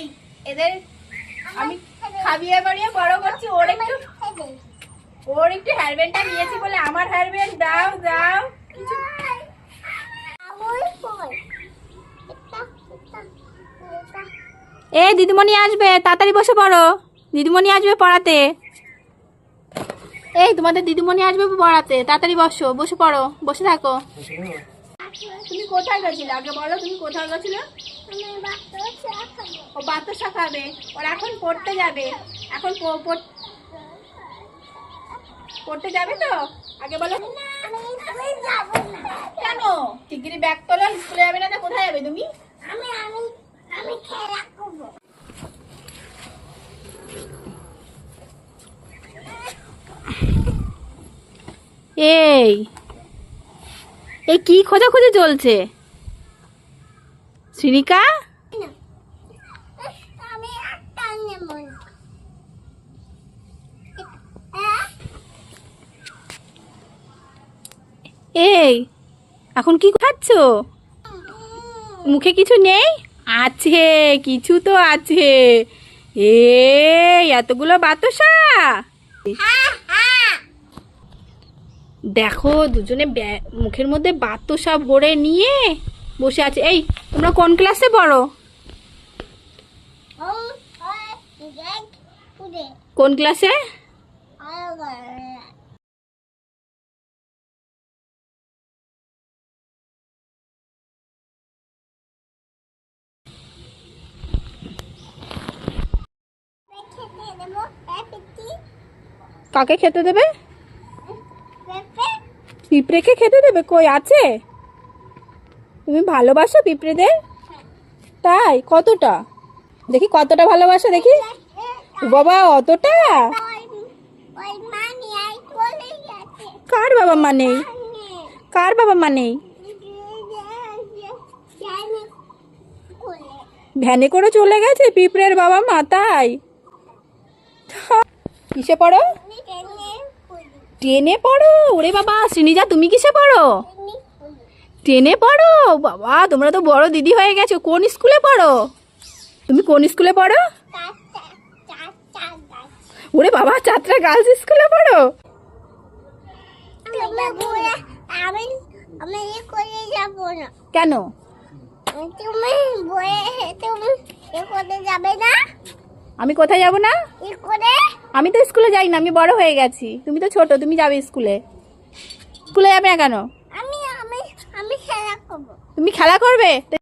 এই এদের আমি খাবিয়ে বাড়িয়ে বড় করছি, ওর একটু ওর একটু হেয়ার ব্যান্ডটা নিয়েছি বলে আমার হেয়ার ব্যান্ড দাও দাও। কিছু এ, দিদিমণি আসবে, তাড়াতাড়ি বসে পড়ো। দিদিমণি আসবে পড়াতে। এই, তোমাদের দিদিমণি আসবে পড়াতে, তাড়াতাড়ি বসো, বসে পড়ো, বসে থাকো। তুমি কোথায় গেছিলে? আগে বলো তুমি কোথায় গেছিলে? ও বাতাসা খাবে? ওর এখন পড়তে যাবে? এখন পড়তে যাবে তো? আগে বলো। কেন? ডিগ্রি ব্যাগ তোলো স্কুলে যাবে না তো কোথায় যাবে তুমি? এই এই কি খোঁজাখুঁজি চলছে? শ্রীনিকা? এই এখন কি খাচ্ছ? মুখে কিছু নেই? আছে কিছু তো আছে। এই এতগুলো বাতাসা। দেখো, দুজনে মুখের মধ্যে বাতাসা ভরে নিয়ে বসে আছে। এই, তোমরা কোন ক্লাসে পড়ো? কোন ক্লাসে কাকে খেতে দেবে? পিঁপড়েকে খেতে দেবে? কই আছে? তুমি ভালোবাসো পিঁপড়েদের? তাই? কতটা? দেখি কতটা ভালোবাসো দেখি। বাবা, অতটা? কার বাবা মা নেই? কার বাবা মা নেই? ভ্যানে করে চলে গেছে পিঁপড়ের বাবা মা, তাই? কিসে পড়ো? টেনে পড়ো? ওরে বাবা শ্রীনিজা তুমি কিসে পড়ো? টেনে পড়ো? বাবা তোমরা তো বড় দিদি হয়ে গেছো কোন স্কুলে পড়ো? তুমি কোন স্কুলে পড়ো? ওরে বাবা চাত্রা গার্লস স্কুলে পড়ো? কেন? আমি কোথায় যাব না? আমি তো স্কুলে যাই না আমি বড় হয়ে গেছি। তুমি তো ছোট তুমি যাবে স্কুলে। স্কুলে যাবে না কেন? আমি আমি আমি খেলা করব। তুমি খেলা করবে?